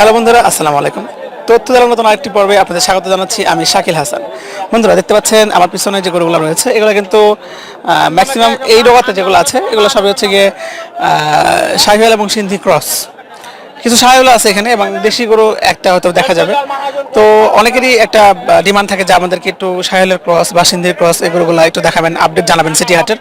Hello বন্ধুরা, আসসালামু আলাইকুম। তথ্য দেওয়ার নতুন আরেকটি পর্বে আপনাদের স্বাগত জানাচ্ছি আমি শাকিল হাসান। বন্ধুরা, দেখতে পাচ্ছেন আমার পিছনে যে গরুগুলো রয়েছে, এগুলো কিন্তু ম্যাক্সিমাম এই ডোগাতে যেগুলো আছে, এগুলো সবই হচ্ছে গিয়ে শাহিওয়াল এবং সিন্ধি ক্রস। কিছু সাহেবল আছে এখানে এবং দেশি গরু একটা হয়তো দেখা যাবে। তো অনেকেরই একটা ডিমান্ড থাকে যে আমাদেরকে একটু সাহেলের ক্রস বা সিন্ধির ক্রস এই একটু দেখাবেন আপডেট জানাবেন সিটি হাটের।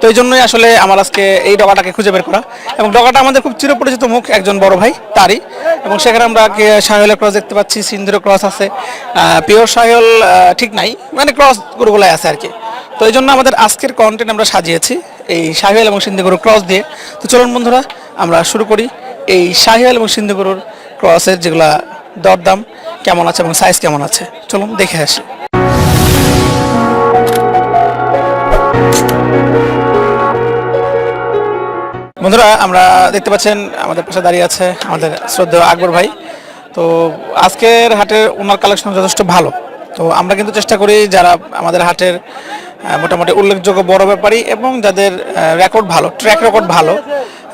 তো এই জন্যই আসলে আমার আজকে এই ডগাটাকে খুঁজে বের করা। এবং ডগাটা আমাদের খুব চিরপরিচিত মুখ একজন বড় ভাই, তারই। এবং সেখানে আমরা সাহেলের ক্রস দেখতে পাচ্ছি সিন্ধির ক্রস আছে। পিওর সাহেল ঠিক নাই মানে ক্রস গরুগুলাই আছে আর কি। তো এই জন্য আমাদের আজকের কন্টেন্ট আমরা সাজিয়েছি এই সাহেল এবং সিন্ধি গরু ক্রস দিয়ে। তো চলুন বন্ধুরা, আমরা শুরু করি। এই শাহিয়াল এবং সিন্ধু ক্রসের যেগুলা দরদাম কেমন আছে এবং সাইজ কেমন আছে? চলুন দেখে আসি। বন্ধুরা, আমরা দেখতে পাচ্ছেন আমাদের পাশে দাঁড়িয়ে আছে আমাদের শ্রদ্ধেয় আকবর ভাই। তো আজকের হাটের ওনার কালেকশন যথেষ্ট ভালো। তো আমরা কিন্তু চেষ্টা করি যারা আমাদের হাটের মোটামুটি উল্লেখযোগ্য বড় ব্যাপারী এবং যাদের রেকর্ড ভালো ট্র্যাক রেকর্ড ভালো,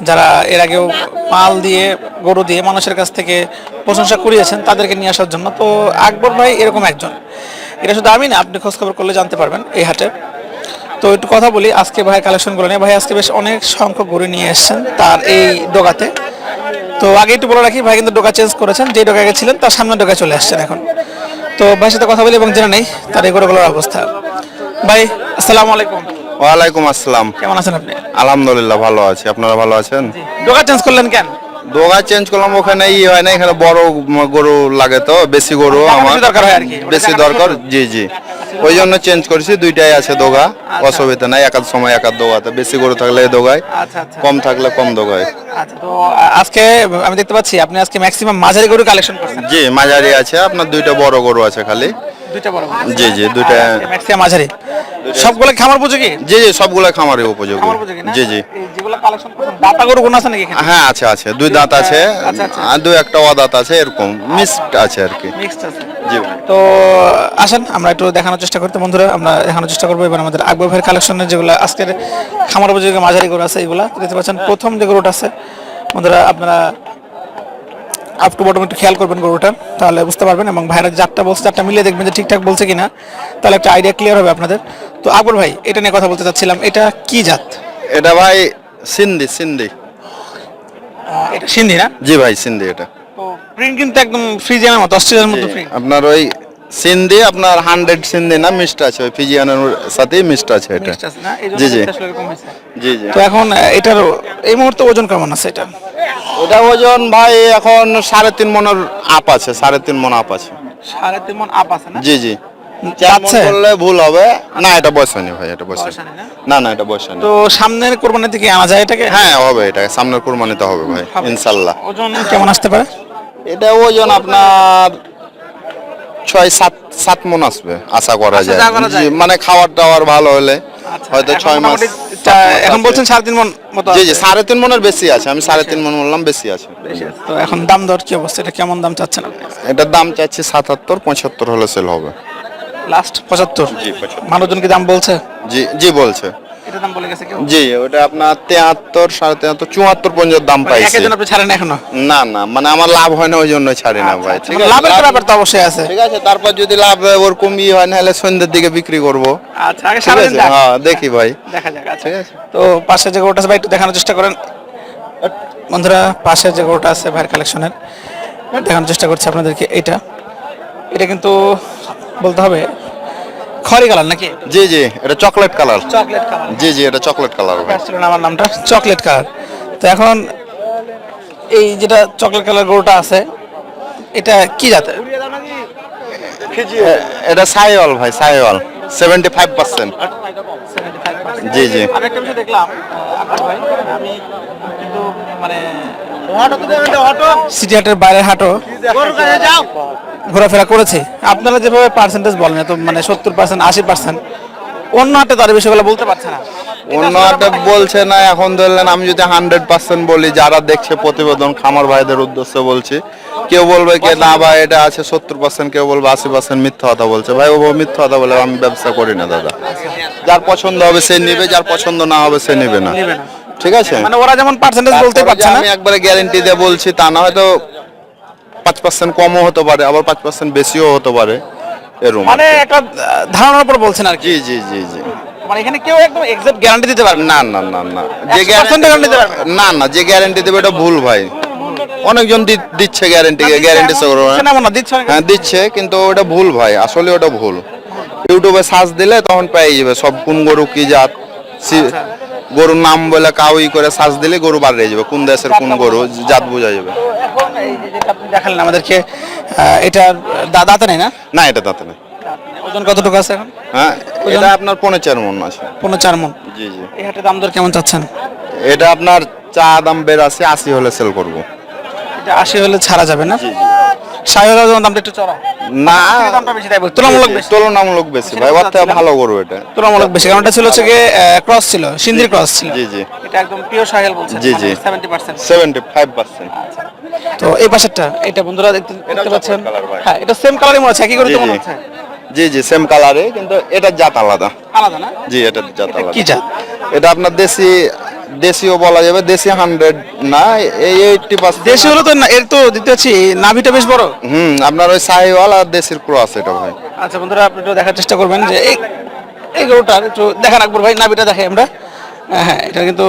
যারা এর আগেও মাল দিয়ে, গরু দিয়ে মানুষের কাছ থেকে প্রশংসা করিয়েছেন তাদেরকে নিয়ে আসার জন্য। তো আকবর ভাই এরকম একজন। এটা শুধু আমি না, আপনি খোঁজখবর করলে জানতে পারবেন এই হাটে। তো একটু কথা বলি, আজকে ভাই কালেকশনগুলো নিয়ে। ভাই, আজকে বেশ অনেক সংখ্যক গরু নিয়ে এসেছেন তার এই ডোকাতে তো আগে একটু বলে রাখি, ভাই কিন্তু ডোকা চেঞ্জ করেছেন। যে ডোকা গেছিলেন, তার সামনে ডোকা চলে আসছেন এখন। তো ভাইয়ের সাথে কথা বলি এবং জেনে নেই তার এই গরুগুলোর অবস্থা। ভাই আসসালামু আলাইকুম। ওয়ালাইকুম আসসালাম। কেমন আছেন আপনি? আলহামদুলিল্লাহ ভালো আছি। আপনারা ভালো আছেন? ডোকা চেঞ্জ করলেন কেন? দোকা চেঞ্জ করলাম ওখানে ই হয় না এখানে বড় গরু লাগে তো বেশি গরু আমার। দরকার হয় আর কি। বেশি দরকার জি জি। ওই জন্য চেঞ্জ করেছি দুইটাই আছে দোগা অসুবিধা নাই একাদ সময় একাদ দোগাতে বেশি গরু থাকলে দোগায় আচ্ছা আচ্ছা। কম থাকলে কম দোগায় আচ্ছা তো আজকে আমি দেখতে পাচ্ছি আপনি আজকে ম্যাক্সিমাম মাঝারি গরু কালেকশন করছেন। জি মাঝারি আছে আপনার দুইটা বড় গরু আছে খালি। দুইটা বড় জি জি দুইটা ম্যাক্সিমাম মাঝারি সবগুলো খামার উপযোগী? জি জি সবগুলো খামারে উপযোগী। খামার উপযোগী না? জি জি। যেগুলো কালেকশন দাতা গরু কোন আছে নাকি এখানে? হ্যাঁ আছে আছে। দুই দাঁত আছে আচ্ছা, আচ্ছা। আর দুই একটা অদাঁত আছে এরকম মিক্সড আছে আর কি। মিক্সড আছে। জি। তো আসেন আমরা একটু দেখানোর চেষ্টা করতে বন্ধুরা আমরা দেখানোর চেষ্টা করব এবার আমাদের আকবর ভাইয়ের কালেকশনের যেগুলো আজকের খামার উপযোগী মাঝারি গরু আছে এগুলা। দেখতে পাচ্ছেন প্রথম যে গরুটা আছে বন্ধুরা আপনারা আপ টু বটম একটু খেয়াল করবেন গরুটা তাহলে বুঝতে পারবেন এবং ভাইরা যারটা বলছে যারটা মিলিয়ে দেখবেন যে ঠিকঠাক বলছে কিনা তাহলে একটা আইডিয়া ক্লিয়ার হবে আপনাদের। তো আকবর ভাই এটা নিয়ে কথা বলতে চাচ্ছিলাম এটা কি জাত? এটা ভাই সিন্ধি সিন্ধি। এটা সিন্ধি না? জি ভাই সিন্ধি এটা। তো প্রিন্ট কিন্তু একদম ফ্রিজিয়ানের মতো অস্ট্রেলিয়ার মতো প্রিন্ট আপনার ওই সিন্ধি আপনার হান্ড্রেড সিন্ধি না মিষ্ট আছে ওই ফিজিয়ানের সাথেই মিষ্ট আছে এটা। জি জি। জি জি। তো এখন এটার এই মুহূর্তে ওজন কেমন আছে এটা? ওটা ওজন ভাই এখন সাড়ে তিন মনের আপ আছে সাড়ে তিন মন আপ আছে। সাড়ে তিন মন আপ আছে না? জি জি। ভুল হবে। না এটা বয়স হয়নি ভাই এটা বয়স না? না এটা বয়স হয়নি তো সামনের কোরবানির দিকে আনা যায় এটাকে? হ্যাঁ হবে এটা। সামনের কুরবানিতে হবে ভাই ইনশাল্লাহ। ওজন কেমন আসতে পারে? এটা ওজন আপনার ছয় সাত সাত মন আসবে আশা করা যায়। জি, যায়। মানে খাবার টাওয়ার ভালো হলে আচ্ছা, হয়তো ছয় মাস এখন বলছেন সাড়ে তিন মন মতো জি জি সাড়ে তিন মনের বেশি আছে আমি সাড়ে তিন মন বললাম বেশি আছে। তো এখন দাম দর কি অবস্থা? এটা কেমন দাম চাচ্ছেন আপনি? এটার দাম চাচ্ছি সাতাত্তর পঁচাত্তর হলে সেল হবে। লাস্ট পঁচাত্তর? জি, 75 মানুষজন কি দাম বলছে? জি জি বলছে। এটা দাম বলে গেছে কেউ? জি ওটা আপনার সাড়ে চুয়াত্তর পর্যন্ত দাম মানে পাইছে। একের জন্য আপনি ছাড়েন এখনও? না না মানে আমার লাভ হয় না ওই জন্য ছাড়ি না ভাই ঠিক মানে আছে? লাভের তো লাভ- ব্যাপার তো অবশ্যই আছে। ঠিক আছে তারপর যদি লাভ ওরকম ইয়ে হয় নাহলে সন্ধ্যের দিকে বিক্রি করব। আচ্ছা আগে সারাদিন হ্যাঁ দেখি ভাই। দেখা যাক আচ্ছা। ঠিক আছে? তো পাশে যে গরুটা আছে ভাই একটু দেখানোর চেষ্টা করেন। বন্ধুরা পাশে যে গরুটা আছে ভাইয়ের কালেকশনের দেখানোর চেষ্টা করছি আপনাদেরকে এটা এটা কিন্তু বলতে হবে খড়ি কালার নাকি? জি জি এটা চকলেট কালার চকলেট কালার জি জি এটা চকলেট কালার ভাই। আমার নামটা চকলেট কালার তো এখন এই যেটা চকলেট কালার গরুটা আছে এটা কি জাতের? এটা সাইওয়াল ভাই সাইওয়াল। সেভেন্টি ফাইভ পার্সেন্ট জি জি। আমি একটা বিষয় দেখলাম ভাই আমি কিন্তু মানে সিটি হাটের বাইরের হাটও। ঘোরাফেরা করেছি। আপনারা যেভাবে পার্সেন্টেজ বলেন তো মানে সত্তর পার্সেন্ট আশি পার্সেন্ট অন্য হাটে তার বিষয়গুলো বলতে পারছে না। অন্য একটা বলছে না এখন ধরলেন আমি যদি হান্ড্রেড পার্সেন্ট বলি যারা দেখছে প্রতিবেদন খামার ভাইদের উদ্দেশ্যে বলছি কেউ বলবে কে না ভাই এটা আছে সত্তর পার্সেন্ট কেউ বলবে আশি পার্সেন্ট মিথ্যা কথা বলছে। ভাই ও মিথ্যা কথা বলে আমি ব্যবসা করি না দাদা। যার পছন্দ হবে সে নিবে যার পছন্দ না হবে সে নিবে না। ঠিক আছে? মানে ওরা যেমন পার্সেন্টেজ বলতে পারছে না। আমি একবারে গ্যারেন্টি দিয়ে বলছি তা না হয়তো পাঁচ পার্সেন্ট কমও হতে পারে আবার পাঁচ পার্সেন্ট বেশিও হতে পারে এরকম মানে একটা ধারণার উপর বলছেন আর কি। জি জি জি জি। মানে এখানে কেউ একদম এক্সাক্ট গ্যারান্টি দিতে পারবে না। না না না না। যে 100% গ্যারান্টি দিতে পারবে না। না যে গ্যারান্টি দেবে এটা ভুল ভাই। অনেকজন দিচ্ছে গ্যারান্টি দিচ্ছে হ্যাঁ দিচ্ছে কিন্তু ওটা ভুল ভাই আসলে ওটা ভুল। ইউটিউবে সার্চ দিলে তখন পেয়ে যাবে সব কোন গরু কি জাত গরুর নাম বলে কাউই করে সার্চ দিলে গরু বার হয়ে যাবে কোন দেশের কোন গরু জাত বোঝা যাবে। এই যে যেটা আপনি দেখালেন আমাদেরকে এটা দাঁতে নেই না? না এটা দাঁতে নেই। ওজন কতটুকু আছে এখন? হ্যাঁ এটা আপনার পনেরো চার মন আছে। পনেরো চার মন জি জি। এই হাটে দাম দর কেমন চাচ্ছেন? এটা আপনার চা দাম বেরাশি আশি হলে সেল করব। এটা আশি হলে ছাড়া যাবে না? ষাট দামটা একটু চড়া না দামটা বেশি তাই। তুলনামূলক বেশি। তুলনামূলক বেশি ভাই ওর ভালো গরু এটা। তুলনামূলক বেশি কারণ এটা ছিল হচ্ছে গিয়ে ক্রস ছিল সিন্ধির ক্রস ছিল। জি জি। এটা একদম পিওর সাহেল জি, জি। পার্সেন্ট তো এই পাশেরটা এটা বন্ধুরা দেখতে পাচ্ছেন। হ্যাঁ এটা সেম কালারই মনে হচ্ছে একই করে জি তো মনে জি। হচ্ছে? জি জি সেম কালারে কিন্তু এটার জাত আলাদা। আলাদা না? জি জাত এটা আলাদা। কি জাত? এটা আপনার দেশি দেশিও বলা যাবে দেশি হান্ড্রেড না এই এইটটি পার্সেন্ট দেশি হলো তো এর তো দিতে হচ্ছি নাভিটা বেশ বড়। হুম আপনার ওই সাহিওয়াল আর দেশির ক্রস এটা ভাই। আচ্ছা বন্ধুরা আপনি একটু দেখার চেষ্টা করবেন যে এই এই গরুটার একটু দেখান আকবর ভাই নাভিটা দেখাই আমরা। হ্যাঁ এটা কিন্তু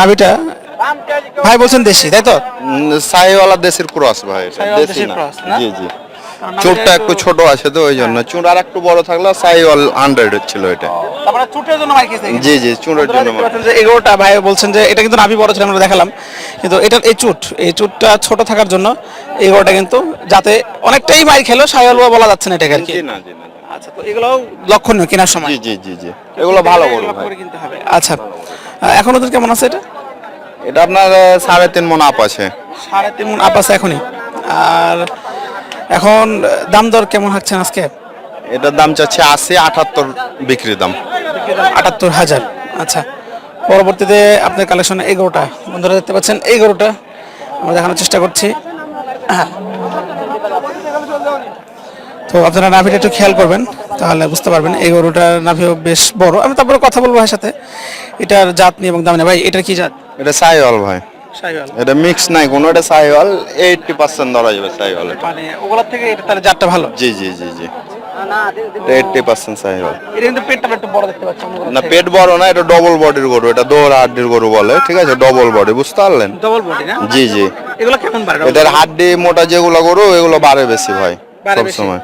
নাভিটা ভাই বলছেন দেশি তাই তো? সাহিওয়াল আর দেশির ক্রস ভাই দেশি না? জি জি। চুটটা একটু ছোট আছে তো ওই জন্য। চুট আর একটু বড় থাকলে সাহিওয়াল হান্ড্রেড ছিল এটা। তারপরে চুটের জন্য মাইক জি জি চুটের জন্য এগারোটা ভাই বলছেন যে এটা কিন্তু নাভি বড় ছিল আমরা দেখালাম। কিন্তু এটার এই চুট এই চুটটা ছোট থাকার জন্য এগারোটা কিন্তু যাতে অনেকটাই মাইর খেলো সায়াল বলা যাচ্ছে না এটাকে আর কি। না জি না আচ্ছা তো এগুলো লক্ষণীয় কেনার সময়। জি জি জি জি। এগুলো ভালো গরু ভাই। কিনতে হবে। আচ্ছা এখন ওদের কেমন আছে এটা? এটা আপনার সাড়ে তিন মন আপ আছে। সাড়ে তিন মন আপ আছে এখনই। আর এখন দাম দর কেমন হচ্ছেন আজকে? এটার দাম চাচ্ছে আশি আটাত্তর বিক্রির দাম। আটাত্তর হাজার। আচ্ছা পরবর্তীতে আপনার কালেকশনে এগারোটা বন্ধুরা দেখতে পাচ্ছেন এগারোটা আমরা দেখানোর চেষ্টা করছি। হ্যাঁ তো আপনারা নাভিটা একটু খেয়াল করবেন তাহলে বুঝতে পারবেন এই গরুটার নাভিও বেশ বড়। আমি তারপরে কথা বলব ভাইয়ের সাথে। এটার জাত নিয়ে এবং দাম নিয়ে। ভাই এটার কি জাত? এটা সাইওয়াল ভাই। সাইওয়াল। এটা মিক্স নাই কোনো এটা সাইওয়াল এইটটি পার্সেন্ট ধরা যাবে সাইওয়াল এটা। মানে ওগুলোর থেকে এটা তাহলে জাতটা ভালো? জি জি জি জি। Eighty percent Sahiwal. এটা কিন্তু পেটটা একটু বড় দেখতে পাচ্ছি না পেট বড় না এটা ডবল বডির গরু এটা হাড্ডির গরু বলে ঠিক আছে? ডবল বডি বুঝতে পারলেন? ডবল বডি না? জি জি। এগুলো কেমন বাড়ে? এটার হাড্ডি মোটা যেগুলো গরু এগুলো বাড়ে বেশি ভাই বাড়ে সব সময়।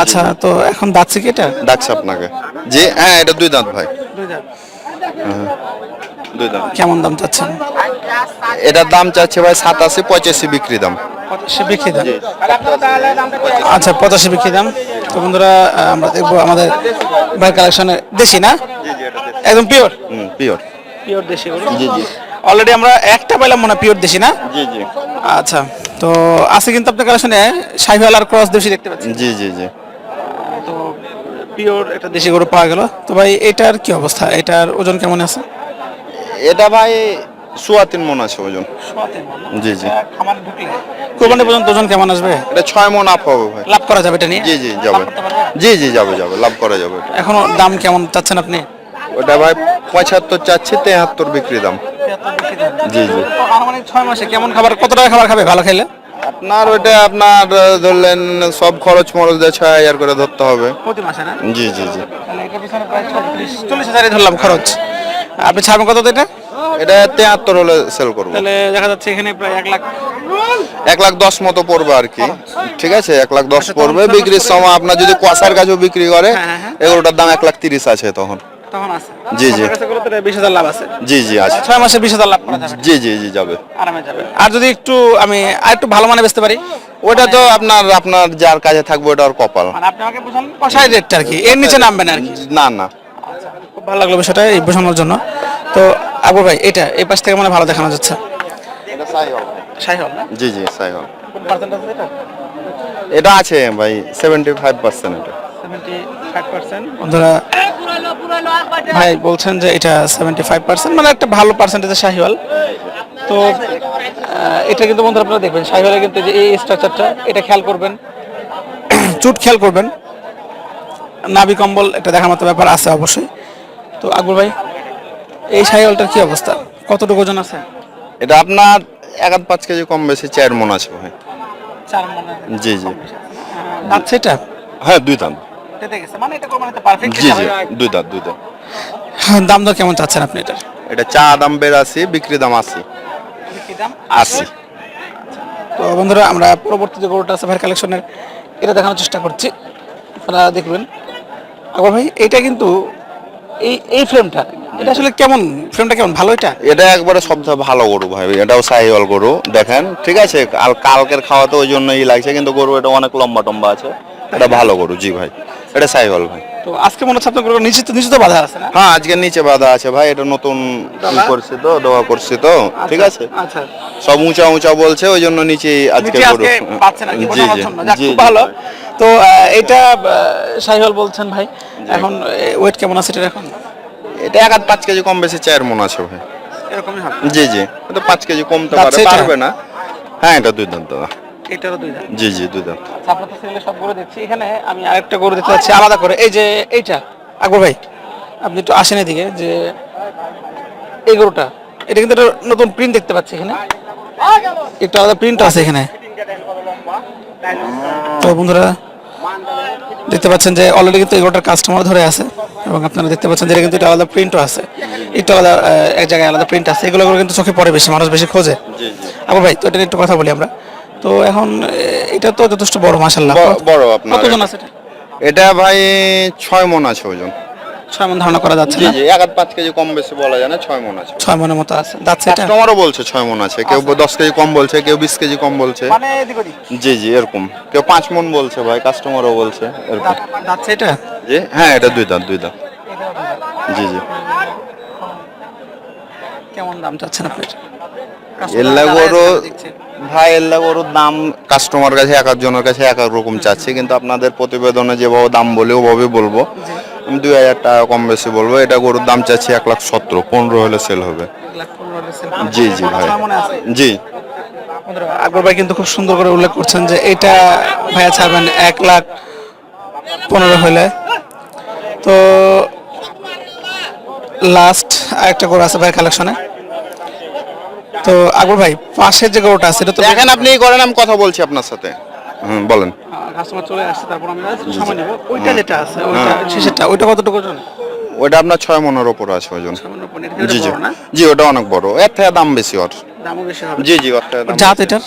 আচ্ছা তো এখন দাচ্ছে কি এটা? ডাকছে আপনাকে। জি হ্যাঁ এটা দুই দাঁত ভাই। দুই দাঁত। দুই দাঁত কেমন দাম চাচ্ছেন? এটার দাম চাচ্ছে ভাই সাতাশি পঁচাশি বিক্রি দাম। পঁচাশি বিক্রি দাম। আচ্ছা পঁচাশি বিক্রি দাম। তো বন্ধুরা আমরা দেখব আমাদের ভাই কালেকশনে দেশি না? একদম পিওর হুম পিওর পিওর দেশি জি জি। অলরেডি আমরা একটা পেলাম মনে পিওর দেশি না? জি জি। আচ্ছা তো আছে কিন্তু আপনার কালেকশনে সাইভাল আর ক্রস দেশি দেখতে পাচ্ছি। জি জি জি। তো পিওর একটা দেশি গরু পাওয়া গেল। তো ভাই এটার কি অবস্থা? এটার ওজন কেমন আছে? এটা ভাই সোয়া তিন মন আছে ওজন। জি জি। খামার ঢুকলে কোরবানি পর্যন্ত ওজন কেমন আসবে? এটা ছয় মন আপ হবে ভাই। লাভ করা যাবে এটা নিয়ে? জি জি যাবে। জি জি যাবে যাবে। লাভ করা যাবে এখনও দাম কেমন চাচ্ছেন আপনি? ওটা ভাই পঁচাত্তর চাচ্ছে তেহাত্তর বিক্রি দাম। জি জি। ছয় মাসে কেমন খাবার কত টাকা খাবার খাবে? ভালো খেলে আপনার ওইটা আপনার ধরলেন সব খরচ মরচ দিয়ে ছয় হাজার করে ধরতে হবে। প্রতি মাসে না? জি জি জি। তাহলে এটার পিছনে প্রায় চল্লিশ চল্লিশ হাজারই ধরলাম খরচ। আপনি ছাড়বেন কত এটা? এটা তেহাত্তর হলে সেল করব। তাহলে দেখা যাচ্ছে এখানে প্রায় এক লাখ এক লাখ দশ মতো পড়বে আর কি। ঠিক আছে? এক লাখ দশ আচ্ছা, পড়বে বিক্রির সময় আপনার যদি কুয়াশার কাছেও বিক্রি করে হ্যাঁ, হ্যাঁ, হ্যাঁ। এগুলোটার দাম এক লাখ তিরিশ আছে তখন। তখন আছে। জি, জি। বিশ হাজার লাভ আছে। জি জি আছে। ছয় মাসে বিশ হাজার লাভ করা যাবে। জি জি জি যাবে। আরামে যাবে। আর যদি একটু আমি আর একটু ভালো মানে বেচতে পারি ওটা তো আপনার আপনার যার কাছে থাকবে ওটা ওর কপাল। মানে আপনি আমাকে বোঝান? কষাই রেটটা আর কি এর নিচে নামবেন আর কি না না। খুব ভালো লাগল বিষয়টা এই বোঝানোর জন্য। তো আকবর ভাই এটা এই পাশ থেকে মানে ভালো দেখানো যাচ্ছে। সাই হল। না? জি জি সাই হল। কোন পার্সেন্টেজ এটা? এটা আছে ভাই সেভেন্টি ফাইভ পার্সেন্ট এটা বন্ধুরা ভাই বলছেন যে এটা সেভেন্টি ফাইভ পার্সেন্ট মানে একটা ভালো পার্সেন্টেজের শাহিওয়াল। তো এটা কিন্তু বন্ধুরা আপনারা দেখবেন শাহিওয়ালের কিন্তু যে এই স্ট্রাকচারটা এটা খেয়াল করবেন। চুট খেয়াল করবেন। নাভি কম্বল একটা দেখার মতো ব্যাপার আছে অবশ্যই। তো আকবর ভাই এই শাহিওয়ালটার কি অবস্থা? কতটুকু ওজন আছে? এটা আপনার এক আধ পাঁচ কেজি কম বেশি চার মন আছে ভাই। জি জি। এটা হ্যাঁ দুই দাঁত। গেছে। মানে এটা কোরবানিতে পারফেক্ট জি জি দুই দাঁত দুই দাঁত। দাম দর কেমন চাচ্ছেন আপনি এটার? এটা চা দাম বেরাশি বিক্রি দাম আশি কি দাম আশি তো বন্ধুরা আমরা পরবর্তী যে গরুটা আছে ভাইয়ের কালেকশনের এটা দেখানোর চেষ্টা করছি। আপনারা দেখবেন। আবার ভাই এটা কিন্তু এই এই ফ্রেমটা এটা আসলে কেমন? ফ্রেমটা কেমন? ভালো এটা? এটা একবারে সবথেকে ভালো গরু ভাই এটাও সাহিওয়াল গরু। দেখেন ঠিক আছে কাল কালকের খাওয়াতে ওই জন্যই লাগছে কিন্তু গরু এটা অনেক লম্বা টম্বা আছে। এটা ভালো গরু জি ভাই। এটা সাহিওয়াল ভাই। তো আজকে মনে হচ্ছে আপনার নিচে তো নিচে তো বাধা আছে না? হ্যাঁ আজকে নিচে বাঁধা আছে ভাই এটা নতুন করছি তো দোয়া করছি তো ঠিক আছে? আচ্ছা। সব উঁচা উঁচা বলছে ওই জন্য নিচে আজকে পাচ্ছে না। জি জি। ভালো। তো এটা সাইহল বলছেন ভাই। এখন ওয়েট কেমন আছে এটা এখন? এটা এক পাঁচ কেজি কম বেশি চার মন আছে ভাই। এরকমই জি জি। এটা পাঁচ কেজি কমতে পারে? পারবে না। হ্যাঁ এটা দাদা এটারও দুই দাম জি জি দুই দাঁত। আপনার তো সিরিয়ালে সব গরু দেখছি। এখানে আমি আরেকটা গরু দেখতে পাচ্ছি আলাদা করে। এই যে এইটা আকবর ভাই আপনি একটু আসেন এদিকে যে এই গরুটা এটা কিন্তু একটা নতুন প্রিন্ট দেখতে পাচ্ছি এখানে। একটু আলাদা প্রিন্ট আছে এখানে। তো বন্ধুরা দেখতে পাচ্ছেন যে অলরেডি কিন্তু এই গরুটার কাস্টমার ধরে আছে এবং আপনারা দেখতে পাচ্ছেন যে এটা কিন্তু একটা আলাদা প্রিন্টও আছে। একটু আলাদা এক জায়গায় আলাদা প্রিন্ট আছে। এগুলো কিন্তু চোখে পড়ে বেশি মানুষ বেশি খোঁজে। জি ভাই তো এটা একটু কথা বলি আমরা। তো এখন এটা তো যথেষ্ট বড় মাসাল্লাহ ব- বড় আপনার কতজন আছে এটা? এটা ভাই ছয় মন আছে ওজন। ছয় মন ধারণা করা যাচ্ছে জি না? জি এক আধ পাঁচ কেজি কম বেশি বলা যায় না ছয় মন আছে। ছয় মনের মতো আছে। যাচ্ছে এটা? কাস্টমারও বলছে ছয় মন আছে কেউ দশ কেজি কম বলছে কেউ বিশ কেজি কম বলছে। মানে এদিক ওদিক? জি জি এরকম। কেউ পাঁচ মন বলছে ভাই কাস্টমারও বলছে এরকম। যাচ্ছে এটা? জি হ্যাঁ এটা দুই দাঁত দুই দাঁত। জি জি। কেমন দাম চাচ্ছেন আপনি? এল্লা গরু। ভাই এল্লা গরুর দাম কাস্টমার কাছে, এক একজনের কাছে এক এক রকম চাচ্ছে, কিন্তু আপনাদের প্রতিবেদনে যেভাবে দাম বলে ওভাবে বলব। আমি দুই হাজার টাকা কম বেশি বলব, এটা গরুর দাম চাচ্ছি এক লাখ সতেরো, পনেরো হলে সেল হবে। জি জি, ভাই। জি। আকবর ভাই কিন্তু খুব সুন্দর করে উল্লেখ করছেন যে এটা ভাইয়া ছাড়বেন এক লাখ পনেরো হলে। তো লাস্ট আরেকটা গরু আছে ভাই কালেকশনে তো আকবর ভাই পাশের যে গরুটা আছে এটা তো দেখেন আপনি করেন আমি কথা বলছি আপনার সাথে। হুম বলেন। কাস্টমার চলে আসছে তারপর আমি একটু সময় নেব। ওইটা যেটা আছে ওইটা শেষেরটা ওইটা কতটুকু ওজন? ওটা আপনার ছয় মনের ওপর আছে ওজন। জি জি। জি ওটা অনেক বড়। এর থেকে দাম বেশি ওর। দামও বেশি হবে। জি জি ওর দাম জাত এটার?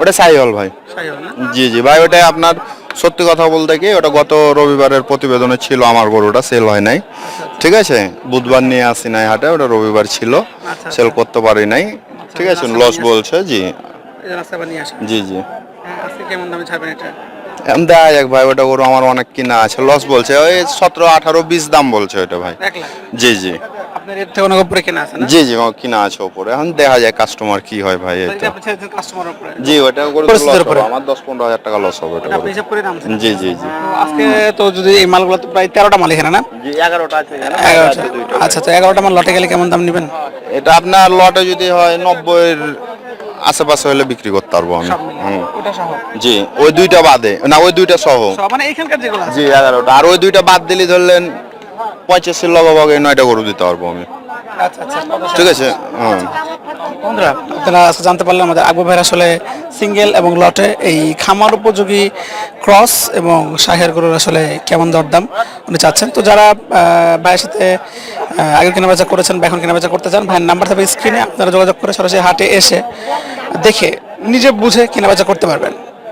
ওটা সাইহল ভাই। সাইও না? জি জি। ভাই ওটা আপনার সত্যি কথা বলতে কি ওটা গত রবিবারের প্রতিবেদনে ছিল আমার গরুটা সেল হয় নাই। ঠিক আছে? বুধবার নিয়ে আসি নাই হাটে ওটা রবিবার ছিল। আচ্ছা, সেল করতে পারি নাই। ঠিক আছে? আচ্ছা, লস বলছে জি। জি জি। হ্যাঁ কেমন দামে ছাড়বেন এটা? দেখা যাক ভাই ওটা গরু আমার অনেক কিনা আছে। লস বলছে ওই সতেরো আঠারো বিশ দাম বলছে ওটা ভাই। জি জি। আপনার এর থেকে অনেক উপরে কেনা আছে জি জি আমার কিনা আছে ওপরে এখন দেখা যায় কাস্টমার কি হয় ভাই এটা উপরে। জি ওটা করে লস উপরে। আমার দশ পনেরো হাজার টাকা লস হবে ওটা আপনি হিসাব করে দাম জি জি জি। আজকে তো যদি এই মালগুলো তো প্রায় তেরোটা মাল এখানে না? জি এগারোটা আছে এখানে, এগারোটা। আছে আচ্ছা তো এগারোটা মাল লটে গেলে কেমন দাম নেবেন? এটা আপনার লটে যদি হয় নব্বইয়ের আশেপাশে হলে বিক্রি করতে পারব আমি। জি ওই দুইটা বাদে। না ওই দুইটা সহ। মানে এইখানকার যেগুলো জি এগারোটা। আর ওই দুইটা বাদ দিলে ধরলেন পঁচাশির লগভগে নয়টা গরু দিতে পারব আমি। আচ্ছা আচ্ছা। ঠিক আছে? বন্ধুরা আপনারা জানতে পারলাম আমাদের আকবর ভাইয়ের আসলে সিঙ্গেল এবং লটে এই খামার উপযোগী ক্রস এবং শাহের গরুর আসলে কেমন দরদাম উনি চাচ্ছেন। তো যারা ভাইয়ের সাথে আগে কেনাবেচা করেছেন বা এখন কেনাবেচা করতে চান ভাইয়ের নাম্বার থাকবে স্ক্রিনে আপনারা যোগাযোগ করে সরাসরি হাটে এসে দেখে নিজে বুঝে কেনাবেচা করতে পারবেন।